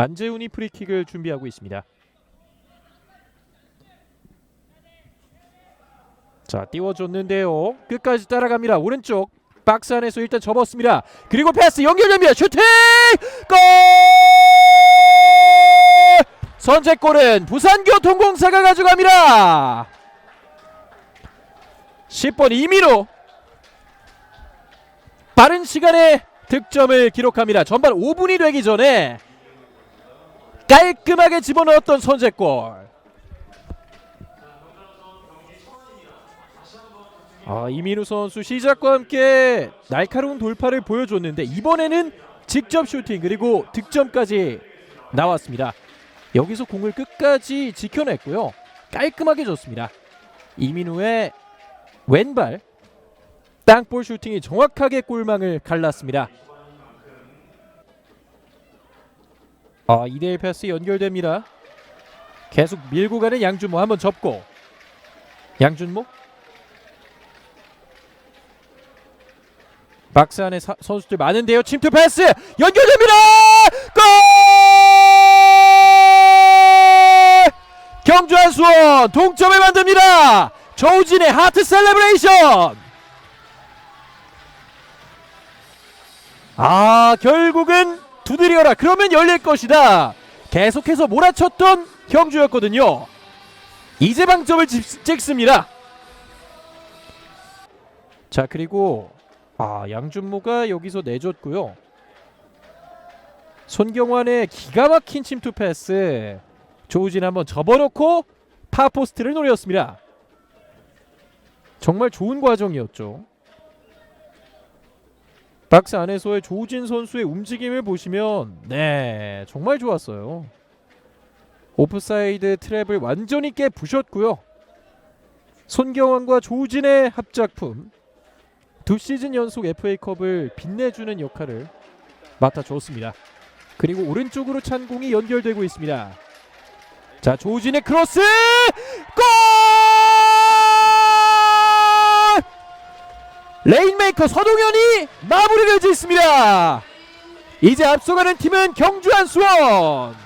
안재훈이 프리킥을 준비하고 있습니다. 자 띄워줬는데요. 끝까지 따라갑니다. 오른쪽 박스 안에서 일단 접었습니다. 그리고 패스 연결됩니다. 슈팅! 골! 선제골은 부산교통공사가 가져갑니다. 10번 이민호 빠른 시간에 득점을 기록합니다. 전반 5분이 되기 전에 깔끔하게 집어넣었던 선제골. 아, 이민우 선수 시작과 함께 날카로운 돌파를 보여줬는데 이번에는 직접 슈팅 그리고 득점까지 나왔습니다. 여기서 공을 끝까지 지켜냈고요. 깔끔하게 줬습니다. 이민우의 왼발 땅볼 슈팅이 정확하게 골망을 갈랐습니다. 아, 2대1 패스 연결됩니다. 계속 밀고 가는 양준모 한번 접고 양준모 박스 안에 사- 선수들 많은데요. 침투 패스 연결됩니다. 골! 경주 한 수원 동점을 만듭니다. 조우진의 하트 셀레브레이션. 아 결국은 두드려라 그러면 열릴 것이다. 계속해서 몰아쳤던 경주였거든요. 이제 방점을 집- 찍습니다. 자 그리고 아 양준모가 여기서 내줬고요. 손경환의 기가 막힌 침투 패스 조우진 한번 접어놓고 파포스트를 노렸습니다. 정말 좋은 과정이었죠. 박스 안에서의 조우진 선수의 움직임을 보시면 네 정말 좋았어요. 오프사이드 트랩을 완전히 깨 부셨고요. 손경환과 조우진의 합작품 두 시즌 연속 FA컵을 빛내주는 역할을 맡아줬습니다. 그리고 오른쪽으로 찬 공이 연결되고 있습니다. 자 조우진의 크로스 골! 레인메이커 서동현이 마무리를 짓습니다. 이제 앞서가는 팀은 경주 한 수원.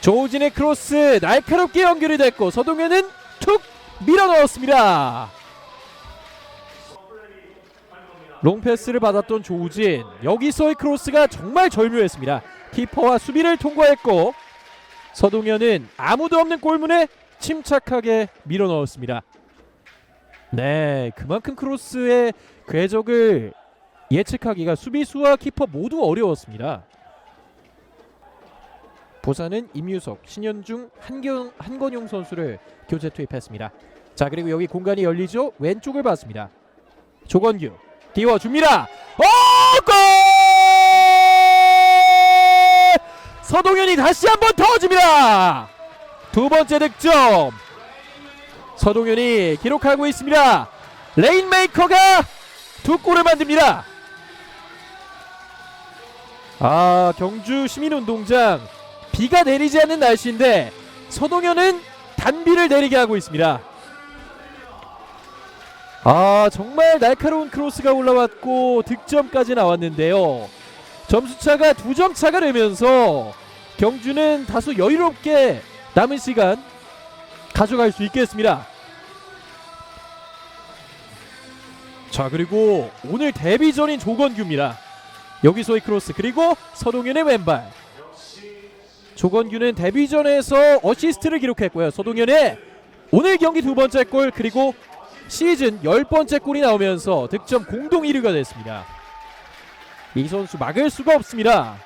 조우진의 크로스 날카롭게 연결이 됐고 서동현은 툭 밀어 넣었습니다. 롱패스를 받았던 조우진 여기서의 크로스가 정말 절묘했습니다. 키퍼와 수비를 통과했고 서동현은 아무도 없는 골문에 침착하게 밀어 넣었습니다. 네, 그만큼 크로스의 궤적을 예측하기가 수비수와 키퍼 모두 어려웠습니다. 부산은 임유석, 신현중, 한경, 한건용 선수를 교체 투입했습니다. 자 그리고 여기 공간이 열리죠. 왼쪽을 봤습니다. 조건규 띄워줍니다. 오 골! 서동현이 다시 한번 터집니다. 두 번째 득점. 서동현이 기록하고 있습니다. 레인메이커가 두 골을 만듭니다. 아 경주 시민운동장 비가 내리지 않는 날씨인데 서동현은 단비를 내리게 하고 있습니다. 아 정말 날카로운 크로스가 올라왔고 득점까지 나왔는데요. 점수차가 두 점 차가 되면서 경주는 다소 여유롭게 남은 시간 가져갈 수 있겠습니다. 자 그리고 오늘 데뷔전인 조건규입니다. 여기서의 크로스 그리고 서동현의 왼발. 조건규는 데뷔전에서 어시스트를 기록했고요. 서동현의 오늘 경기 두 번째 골 그리고 시즌 열 번째 골이 나오면서 득점 공동 1위가 됐습니다. 이 선수 막을 수가 없습니다.